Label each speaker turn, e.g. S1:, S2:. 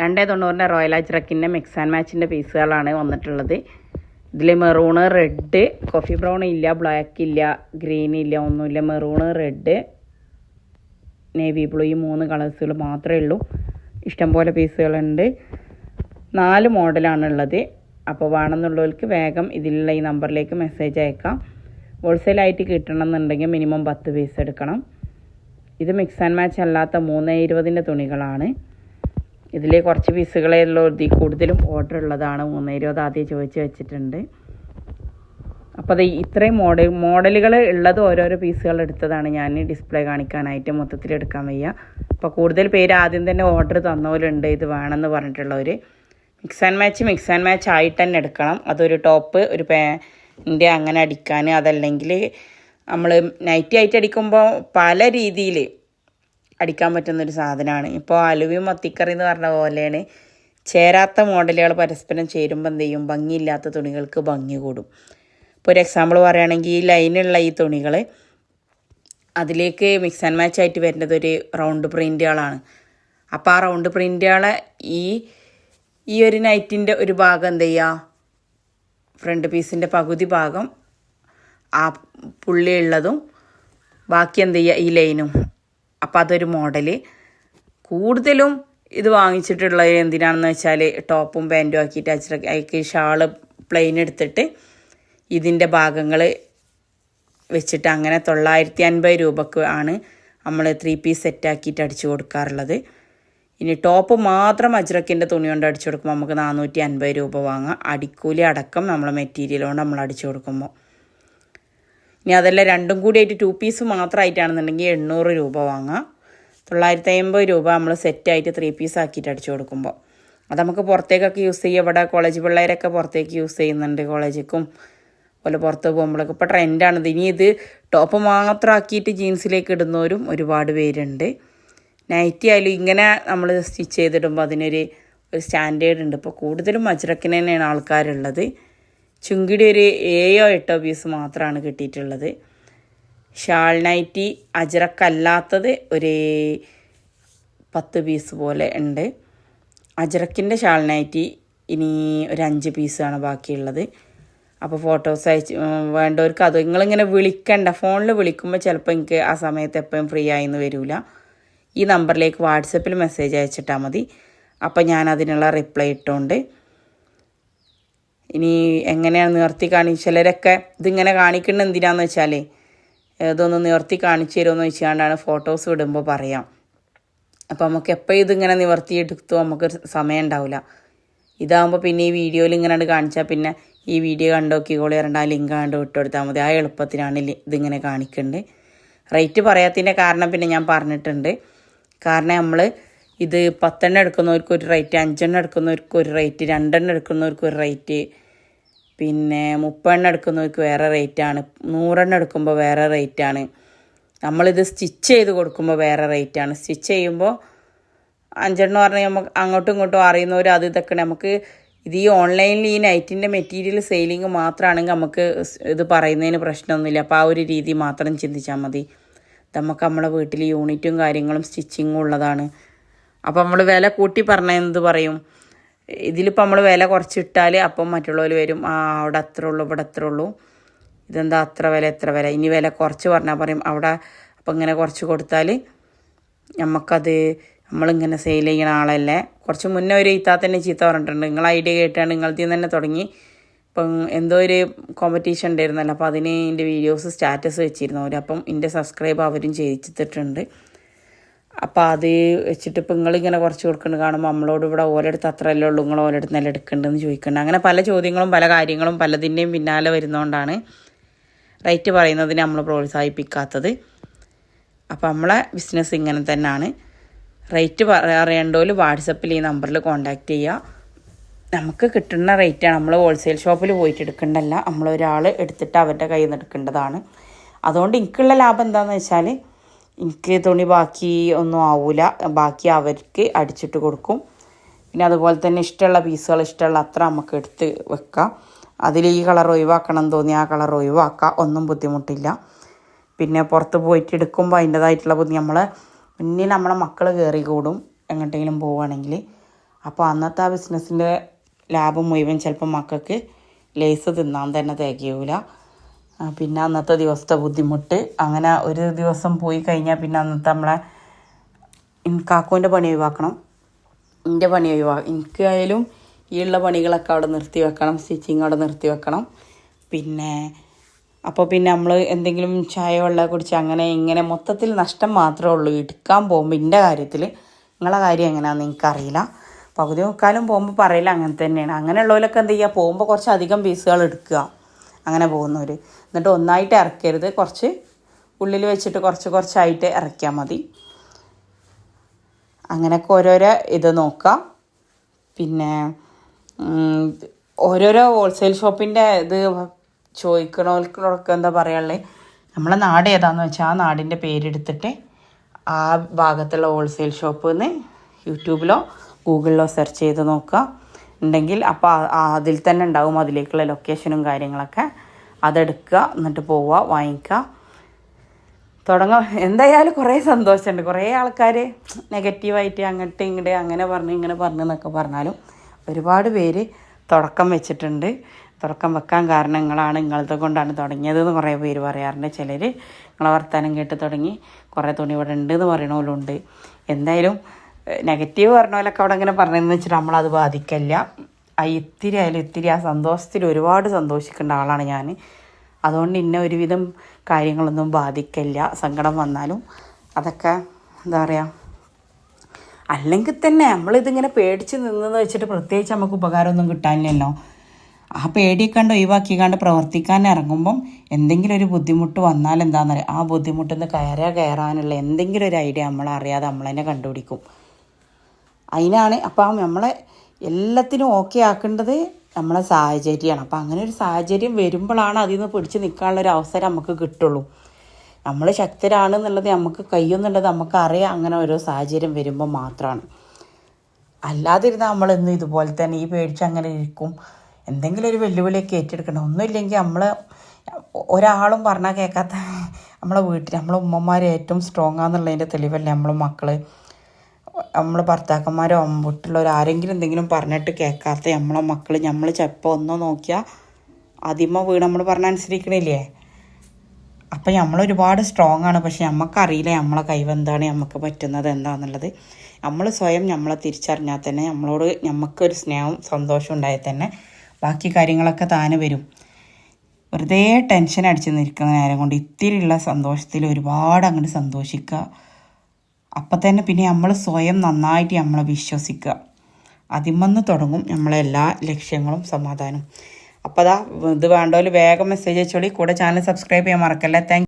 S1: രണ്ടേ തൊണ്ണൂറിന്റെ റോയൽ അജ്രക്കിന്റെ മിക്സ് ആൻഡ് മാച്ചിന്റെ പീസുകളാണ് വന്നിട്ടുള്ളത്. ഇതിൽ മെറൂണ് റെഡ് കോഫി ബ്രൗൺ ഇല്ല ബ്ലാക്ക് ഇല്ല ഗ്രീൻ ഇല്ല ഒന്നുമില്ല. മെറൂണ് റെഡ് നേവി ബ്ലൂ ഈ മൂന്ന് കളേഴ്സുകൾ മാത്രമേ ഉള്ളൂ. ഇഷ്ടംപോലെ പീസുകളുണ്ട് നാല് മോഡലാണുള്ളത് അപ്പോൾ വേണമെന്നുള്ളവർക്ക് വേഗം ഇതിലുള്ള ഈ നമ്പറിലേക്ക് മെസ്സേജ് അയക്കാം. ഹോൾസെയിലായിട്ട് കിട്ടണമെന്നുണ്ടെങ്കിൽ മിനിമം പത്ത് പീസ് എടുക്കണം. ഇത് മിക്സ് ആൻഡ് മാച്ച് അല്ലാത്ത മൂന്ന് ഇരുപതിന്റെ തുണികളാണ്. ഇതിൽ കുറച്ച് പീസുകളേ ഉള്ളൂ. ഇതിൽ കൂടുതലും ഓർഡർ ഉള്ളതാണ്. മൂന്ന് ഇരുപത് ആദ്യം ചോദിച്ച് വെച്ചിട്ടുണ്ട്. അപ്പോൾ അത് ഇത്രയും മോഡൽ മോഡലുകൾ ഉള്ളത് ഓരോരോ പീസുകൾ എടുത്തതാണ് ഞാൻ ഡിസ്പ്ലേ കാണിക്കാനായിട്ട് മൊത്തത്തിൽ എടുക്കാൻ വയ്യ. അപ്പോൾ കൂടുതൽ പേര് ആദ്യം തന്നെ ഓർഡർ തന്നവരുണ്ട്. ഇത് വേണമെന്ന് പറഞ്ഞിട്ടുള്ളവർ mix and match mix and match ആയിട്ട് തന്നെ എടുക്കണം. അതൊരു ടോപ്പ് ഒരു പേന്റെ അങ്ങനെ അടിക്കാൻ. അതല്ലെങ്കിൽ നമ്മൾ നൈറ്റി ആയിട്ട് അടിക്കുമ്പോൾ പല രീതിയിൽ അടിക്കാൻ പറ്റുന്നൊരു സാധനമാണ്. ഇപ്പോൾ അലുവയും മത്തിക്കറി എന്ന് പറഞ്ഞ പോലെയാണ്. ചേരാത്ത മോഡലുകൾ പരസ്പരം ചേരുമ്പോൾ എന്ത് ചെയ്യും? ഭംഗിയില്ലാത്ത തുണികൾക്ക് ഭംഗി കൂടും. ഇപ്പോൾ ഒരു എക്സാമ്പിൾ പറയുകയാണെങ്കിൽ ഈ ലൈനുള്ള ഈ തുണികൾ അതിലേക്ക് മിക്സ് ആൻഡ് മാച്ച് ആയിട്ട് വരുന്നത് ഒരു റൗണ്ട് പ്രിന്റുകളാണ് അപ്പോൾ ആ റൗണ്ട് പ്രിന്റുകളെ ഈ ഈ ഒരു നൈറ്റിന്റെ ഒരു ഭാഗം എന്ത് ചെയ്യുക? ഫ്രണ്ട് പീസിന്റെ പകുതി ഭാഗം ആ പുള്ളിയുള്ളതും ബാക്കി എന്ത് ചെയ്യുക? ഈ ലൈനും അപ്പോൾ അതൊരു മോഡൽ കൂടുതലും ഇത് വാങ്ങിച്ചിട്ടുള്ളത് എന്തിനാണെന്ന് വെച്ചാൽ ടോപ്പും പാന്റും ആക്കിയിട്ട് അച്ചിട്ട് അതിക്ക് ഷാൾ പ്ലെയിൻ എടുത്തിട്ട് ഇതിന്റെ ഭാഗങ്ങൾ വെച്ചിട്ട് അങ്ങനെ തൊള്ളായിരത്തി അൻപത് രൂപക്ക് ആണ് നമ്മൾ ത്രീ പീസ് സെറ്റാക്കിയിട്ട് അടിച്ചു കൊടുക്കാറുള്ളത്. ഇനി ടോപ്പ് മാത്രം അജ്രക്കിന്റെ തുണി കൊണ്ട് അടിച്ചു കൊടുക്കുമ്പോൾ നമുക്ക് നാനൂറ്റി അൻപത് രൂപ വാങ്ങാം. അടിക്കൂലി അടക്കം നമ്മൾ മെറ്റീരിയൽ കൊണ്ട് നമ്മൾ അടിച്ചു കൊടുക്കുമ്പോൾ ഇനി അതല്ല രണ്ടും കൂടി ആയിട്ട് ടു പീസ് മാത്രമായിട്ടാണെന്നുണ്ടെങ്കിൽ എണ്ണൂറ് രൂപ വാങ്ങാം. തൊള്ളായിരത്തി അമ്പത് രൂപ നമ്മൾ സെറ്റായിട്ട് ത്രീ പീസ് ആക്കിയിട്ട് അടിച്ചു കൊടുക്കുമ്പോൾ അത് നമുക്ക് പുറത്തേക്കൊക്കെ യൂസ് ചെയ്യുക ഇവിടെ കോളേജ് പിള്ളേരൊക്കെ പുറത്തേക്ക് യൂസ് ചെയ്യുന്നുണ്ട് കോളേജിക്കും അതുപോലെ പുറത്ത് പോകുമ്പോഴൊക്കെ. ഇപ്പോൾ ട്രെൻഡാണിത് ഇനി ഇത് ടോപ്പ് മാത്രമാക്കിയിട്ട് ജീൻസിലേക്ക് ഇടുന്നവരും ഒരുപാട് പേരുണ്ട്. നൈറ്റി ആയാലും ഇങ്ങനെ നമ്മൾ സ്റ്റിച്ച് ചെയ്തിടുമ്പോൾ അതിനൊരു ഒരു സ്റ്റാൻഡേർഡ് ഉണ്ട്. ഇപ്പോൾ കൂടുതലും അജ്രക്കിന് തന്നെയാണ് ആൾക്കാരുള്ളത്. ചുങ്കിടി ഒരു ഏഴോ എട്ടോ പീസ് മാത്രമാണ് കിട്ടിയിട്ടുള്ളത്. ഷാൾ നൈറ്റി അജറക്കല്ലാത്തത് ഒരു പത്ത് പീസ് പോലെ ഉണ്ട്. അജറക്കിന്റെ ഷാൾ നൈറ്റി ഇനി ഒരു അഞ്ച് പീസാണ് ബാക്കിയുള്ളത്. അപ്പോൾ ഫോട്ടോസ് അയച്ച് വേണ്ടവർക്ക് അത് നിങ്ങളിങ്ങനെ വിളിക്കണ്ട. ഫോണിൽ വിളിക്കുമ്പോൾ ചിലപ്പോൾ എനിക്ക് ആ സമയത്ത് എപ്പോഴും ഫ്രീ ആയിന്ന് വരില്ല ഈ നമ്പറിലേക്ക് വാട്സപ്പിൽ മെസ്സേജ് അയച്ചിട്ടാൽ മതി. അപ്പോൾ ഞാൻ അതിനുള്ള റിപ്ലൈ ഇട്ടുകൊണ്ട് ഇനി എങ്ങനെയാണ് നിവർത്തി കാണി ചിലരൊക്കെ ഇതിങ്ങനെ കാണിക്കുന്നത് എന്തിനാന്ന് വെച്ചാൽ ഇതൊന്ന് നിവർത്തി കാണിച്ചു തരുമെന്ന് വെച്ചുകൊണ്ടാണ് ഫോട്ടോസ് വിടുമ്പോൾ പറയാം. അപ്പോൾ നമുക്ക് എപ്പോഴും ഇതിങ്ങനെ നിവർത്തി എടുത്തു നമുക്ക് സമയം ഉണ്ടാവില്ല ഇതാകുമ്പോൾ പിന്നെ ഈ വീഡിയോയിൽ ഇങ്ങനെ കാണിച്ചാൽ പിന്നെ ഈ വീഡിയോ കണ്ടോക്കിക്കോളി പറഞ്ഞാൽ ആ ലിങ്ക് കണ്ട് വിട്ടുകൊടുത്താൽ മതി. ആ എളുപ്പത്തിനാണ് ഇതിങ്ങനെ കാണിക്കേണ്ടത് റേറ്റ് പറയാത്തതിന്റെ കാരണം പിന്നെ ഞാൻ പറഞ്ഞിട്ടുണ്ട്. കാരണം നമ്മൾ ഇത് പത്തെണ്ണം എടുക്കുന്നവർക്ക് ഒരു റേറ്റ് അഞ്ചെണ്ണം എടുക്കുന്നവർക്ക് ഒരു റേറ്റ് രണ്ടെണ്ണം എടുക്കുന്നവർക്ക് ഒരു റേറ്റ് പിന്നെ മുപ്പെണ്ണം എടുക്കുന്നവർക്ക് വേറെ റേറ്റാണ് നൂറെണ്ണം എടുക്കുമ്പോൾ വേറെ റേറ്റാണ് നമ്മളിത് സ്റ്റിച്ച് ചെയ്ത് കൊടുക്കുമ്പോൾ വേറെ റേറ്റാണ് സ്റ്റിച്ച് ചെയ്യുമ്പോൾ അഞ്ചെണ്ണം പറഞ്ഞാൽ നമുക്ക് അങ്ങോട്ടും ഇങ്ങോട്ടും അറിയുന്നവർ അത് ഇതൊക്കെ നമുക്ക് ഇത് ഈ ഓൺലൈനിൽ ഈ നൈറ്റിന്റെ മെറ്റീരിയൽ സെയിലിംഗ് മാത്രമാണെങ്കിൽ നമുക്ക് ഇത് പറയുന്നതിന് പ്രശ്നമൊന്നുമില്ല അപ്പോൾ ആ ഒരു രീതി മാത്രം ചിന്തിച്ചാൽ മതി. നമുക്ക് നമ്മുടെ വീട്ടിൽ യൂണിറ്റും കാര്യങ്ങളും സ്റ്റിച്ചിങ്ങും ഉള്ളതാണ്. അപ്പോൾ നമ്മൾ വില കൂട്ടി പറഞ്ഞാൽ എന്ത് പറയും? ഇതിലിപ്പോൾ നമ്മൾ വില കുറച്ചിട്ടാൽ അപ്പം മറ്റുള്ളവർ വരും. ആ അവിടെ അത്ര ഉള്ളൂ ഇവിടെ അത്ര ഉള്ളൂ. ഇതെന്താ അത്ര വില എത്ര വില? ഇനി വില കുറച്ച് പറഞ്ഞാൽ പറയും. അവിടെ അപ്പം ഇങ്ങനെ കുറച്ച് കൊടുത്താൽ നമുക്കത് നമ്മളിങ്ങനെ സെയിൽ ചെയ്യുന്ന ആളല്ലേ? കുറച്ച് മുന്നേ ഒരു ഇത്താത്തന്നെ ചീത്ത പറഞ്ഞിട്ടുണ്ട്. നിങ്ങൾ ഐഡിയ കേട്ടാണ് നിങ്ങളത്തിൽ തന്നെ തുടങ്ങി. ഇപ്പം എന്തോ ഒരു കോമ്പറ്റീഷൻ ഉണ്ടായിരുന്നല്ലോ. അപ്പോൾ അതിന് എന്റെ വീഡിയോസ് സ്റ്റാറ്റസ് വെച്ചിരുന്നു അവർ അപ്പം എന്റെ സബ്സ്ക്രൈബ് അവരും ചെയ്യിച്ചിട്ടുണ്ട്. അപ്പോൾ അത് വെച്ചിട്ട് ഇപ്പം നിങ്ങളിങ്ങനെ കുറച്ച് കൊടുക്കുന്നത് കാണുമ്പോൾ നമ്മളോട് ഇവിടെ ഓരോടുത്ത് അത്രയല്ലേ ഉള്ളൂ നിങ്ങൾ ഓരോടുത്ത് നല്ല എടുക്കേണ്ടതെന്ന് ചോദിക്കുന്നുണ്ട് അങ്ങനെ പല ചോദ്യങ്ങളും പല കാര്യങ്ങളും പലതിന്റെയും പിന്നാലെ വരുന്നതുകൊണ്ടാണ് റേറ്റ് പറയുന്നതിന് നമ്മൾ പ്രോത്സാഹിപ്പിക്കാത്തത്. അപ്പോൾ നമ്മളെ ബിസിനസ് ഇങ്ങനെ തന്നെയാണ് റേറ്റ് അറിയേണ്ടവർ വാട്സപ്പിൽ ഈ നമ്പറിൽ കോൺടാക്റ്റ് ചെയ്യുക നമുക്ക് കിട്ടുന്ന റേറ്റാണ്. നമ്മൾ ഹോൾസെയിൽ ഷോപ്പിൽ പോയിട്ട് എടുക്കേണ്ടല്ല. നമ്മളൊരാൾ എടുത്തിട്ട് അവരുടെ കയ്യിൽ നിന്ന് എടുക്കേണ്ടതാണ്. അതുകൊണ്ട് എനിക്കുള്ള ലാഭം എന്താണെന്ന് വെച്ചാൽ എനിക്ക് തുണി ബാക്കി ഒന്നും ആവില്ല ബാക്കി അവർക്ക് അടിച്ചിട്ട് കൊടുക്കും. പിന്നെ അതുപോലെ തന്നെ ഇഷ്ടമുള്ള പീസുകൾ ഇഷ്ടമുള്ള അത്ര നമുക്ക് എടുത്ത് വെക്കാം. അതിൽ ഈ കളർ ഒഴിവാക്കണം എന്ന് തോന്നി ആ കളർ ഒഴിവാക്കാം. ഒന്നും ബുദ്ധിമുട്ടില്ല. പിന്നെ പുറത്ത് പോയിട്ട് എടുക്കുമ്പോൾ അതിന്റേതായിട്ടുള്ള ബുദ്ധി നമ്മൾ മുന്നിൽ നമ്മളെ മക്കൾ കയറി കൂടും എങ്ങോട്ടെങ്കിലും പോവുകയാണെങ്കിൽ. അപ്പോൾ അന്നത്തെ ആ ബിസിനസ്സിന്റെ ലാഭം മുഴുവൻ ചിലപ്പോൾ മക്കൾക്ക് ലേസ് തിന്നാൻ തന്നെ തികയൂല. പിന്നെ അന്നത്തെ ദിവസത്തെ ബുദ്ധിമുട്ട്. അങ്ങനെ ഒരു ദിവസം പോയി കഴിഞ്ഞാൽ പിന്നെ അന്നത്തെ നമ്മളെ കാക്കുവിന്റെ പണി ഒഴിവാക്കണം. എന്റെ പണി ഒഴിവാക്കണം എനിക്കായാലും ഈ ഉള്ള പണികളൊക്കെ അവിടെ നിർത്തി വെക്കണം. സ്റ്റിച്ചിങ് അവിടെ നിർത്തി വെക്കണം. പിന്നെ അപ്പോൾ പിന്നെ നമ്മൾ എന്തെങ്കിലും ചായ വെള്ളം കുടിച്ച് അങ്ങനെ ഇങ്ങനെ മൊത്തത്തിൽ നഷ്ടം മാത്രമേ ഉള്ളൂ. എടുക്കാൻ പോകുമ്പോൾ എന്റെ കാര്യത്തിൽ നിങ്ങളെ കാര്യം എങ്ങനെയാണെന്ന് എനിക്കറിയില്ല പകുതി മുക്കാലും പോകുമ്പോൾ പറയില്ല അങ്ങനെ തന്നെയാണ്. അങ്ങനെയുള്ളവരൊക്കെ എന്ത് ചെയ്യുക പോകുമ്പോൾ കുറച്ച് അധികം പീസുകൾ എടുക്കുക. അങ്ങനെ പോകുന്നവർ എന്നിട്ട് ഒന്നായിട്ട് ഇറക്കരുത്. കുറച്ച് ഉള്ളിൽ വെച്ചിട്ട് കുറച്ച് കുറച്ചായിട്ട് ഇറക്കിയാൽ മതി. അങ്ങനെയൊക്കെ ഓരോരോ ഇത് നോക്കാം. പിന്നെ ഓരോരോ ഹോൾസെയിൽ ഷോപ്പിന്റെ ഇത് ചോദിക്കണവർക്കൊക്കെ എന്താ പറയുള്ളത് നമ്മളെ നാട് ഏതാന്ന് വെച്ചാൽ ആ നാടിന്റെ പേരെടുത്തിട്ട് ആ ഭാഗത്തുള്ള ഹോൾസെയിൽ ഷോപ്പിൽ നിന്ന് യൂട്യൂബിലോ ഗൂഗിളിലോ സെർച്ച് ചെയ്ത് നോക്കുക ഉണ്ടെങ്കിൽ അപ്പോൾ അതിൽ തന്നെ ഉണ്ടാവും അതിലേക്കുള്ള ലൊക്കേഷനും കാര്യങ്ങളൊക്കെ. അതെടുക്കുക എന്നിട്ട് പോവുക വാങ്ങിക്കുക. തുടങ്ങാം. എന്തായാലും കുറേ സന്തോഷമുണ്ട്. കുറേ ആൾക്കാർ നെഗറ്റീവായിട്ട് അങ്ങോട്ട് ഇങ്ങോട്ട് അങ്ങനെ പറഞ്ഞു ഇങ്ങനെ പറഞ്ഞു എന്നൊക്കെ പറഞ്ഞാലും ഒരുപാട് പേര് തുടക്കം വെച്ചിട്ടുണ്ട്. തുടക്കം വെക്കാൻ കാരണം നിങ്ങളാണ് നിങ്ങളത്തെ കൊണ്ടാണ് തുടങ്ങിയതെന്ന് കുറേ പേര് പറയാറുണ്ട്. ചിലർ നിങ്ങളെ വർത്തമാനം കേട്ട് തുടങ്ങി കുറേ തുണി ഇവിടെ ഉണ്ട് എന്ന് പറയണ എന്തായാലും നെഗറ്റീവ് പറഞ്ഞ അവിടെ ഇങ്ങനെ പറഞ്ഞതെന്ന് വെച്ചിട്ട് നമ്മളത് ബാധിക്കില്ല. ആ ഇത്തിരി ആയാലും ഇത്തിരി ആ സന്തോഷത്തിൽ ഒരുപാട് സന്തോഷിക്കേണ്ട ആളാണ് ഞാൻ അതുകൊണ്ട് ഇന്ന ഒരുവിധം കാര്യങ്ങളൊന്നും ബാധിക്കില്ല. സങ്കടം വന്നാലും അതൊക്കെ എന്താ പറയുക അല്ലെങ്കിൽ തന്നെ നമ്മളിതിങ്ങനെ പേടിച്ച് നിന്നെന്ന് വെച്ചിട്ട് പ്രത്യേകിച്ച് നമുക്ക് ഉപകാരമൊന്നും കിട്ടാനില്ലല്ലോ. ആ പേടിയെ കണ്ട് ഒഴിവാക്കി കണ്ട് പ്രവർത്തിക്കാൻ ഇറങ്ങുമ്പം എന്തെങ്കിലും ഒരു ബുദ്ധിമുട്ട് വന്നാൽ എന്താണെന്ന് അറിയാം ആ ബുദ്ധിമുട്ടിൽ നിന്ന് കയറാ കയറാനുള്ള എന്തെങ്കിലും ഒരു ഐഡിയ നമ്മൾ തന്നെ കണ്ടുപിടിക്കും. അതിനാണ് അപ്പം നമ്മളെ എല്ലാത്തിനും ഓക്കെ ആക്കേണ്ടത് നമ്മളെ സാഹചര്യമാണ്. അപ്പം അങ്ങനെ ഒരു സാഹചര്യം വരുമ്പോഴാണ് അതിൽ നിന്ന് പിടിച്ച് നിൽക്കാനുള്ള ഒരു അവസരം നമുക്ക് കിട്ടുള്ളൂ. നമ്മൾ ശക്തരാണെന്നുള്ളത് നമുക്ക് കയ്യൊന്നുള്ളത് നമുക്കറിയാം അങ്ങനെ ഓരോ സാഹചര്യം വരുമ്പോൾ മാത്രമാണ് അല്ലാതിരുന്നാൽ നമ്മൾ ഇന്നും ഇതുപോലെ തന്നെ ഈ പേടിച്ച് അങ്ങനെ ഇരിക്കും. എന്തെങ്കിലും ഒരു വെല്ലുവിളിയൊക്കെ ഏറ്റെടുക്കണം. ഒന്നുമില്ലെങ്കിൽ നമ്മൾ ഒരാളും പറഞ്ഞാൽ കേൾക്കാത്ത നമ്മളെ വീട്ടിൽ നമ്മളെ ഉമ്മമാർ ഏറ്റവും സ്ട്രോങ് ആണെന്നുള്ളതിന്റെ തെളിവല്ലേ നമ്മളെ മക്കൾ നമ്മൾ ഭർത്താക്കന്മാരോ വീട്ടിലുള്ളവർ ആരെങ്കിലും എന്തെങ്കിലും പറഞ്ഞിട്ട് കേൾക്കാത്ത നമ്മളെ മക്കൾ നമ്മൾ ചിലപ്പോൾ ഒന്നോ നോക്കിയാൽ ആദ്യമോ വീട് നമ്മൾ പറഞ്ഞ അനുസരിക്കണില്ലേ? അപ്പം നമ്മൾ ഒരുപാട് സ്ട്രോങ് ആണ്. പക്ഷെ നമുക്കറിയില്ല നമ്മളെ കൈവെന്താണ് നമുക്ക് പറ്റുന്നത് എന്താണെന്നുള്ളത് നമ്മൾ സ്വയം നമ്മളെ തിരിച്ചറിഞ്ഞാൽ തന്നെ നമ്മളോട് നമുക്കൊരു സ്നേഹവും സന്തോഷവും ഉണ്ടായാൽ തന്നെ ബാക്കി കാര്യങ്ങളൊക്കെ താനെ വരും. വെറുതെ ടെൻഷൻ അടിച്ച് നിൽക്കുന്ന നേരം കൊണ്ട് ഇത്തിരിയുള്ള സന്തോഷത്തിൽ ഒരുപാട് അങ്ങോട്ട് സന്തോഷിക്കുക അപ്പം തന്നെ പിന്നെ നമ്മൾ സ്വയം നന്നായിട്ട് നമ്മളെ വിശ്വസിക്കുക. അതിമന്ന് തുടങ്ങും നമ്മളെ എല്ലാ ലക്ഷ്യങ്ങളും സമാധാനം അപ്പോൾ അതാ ഇത് വേണ്ടോൽ വേഗം മെസ്സേജ് അയച്ചോളി. കൂടെ ചാനൽ സബ്സ്ക്രൈബ് ചെയ്യാൻ മറക്കല്ലേ. താങ്ക്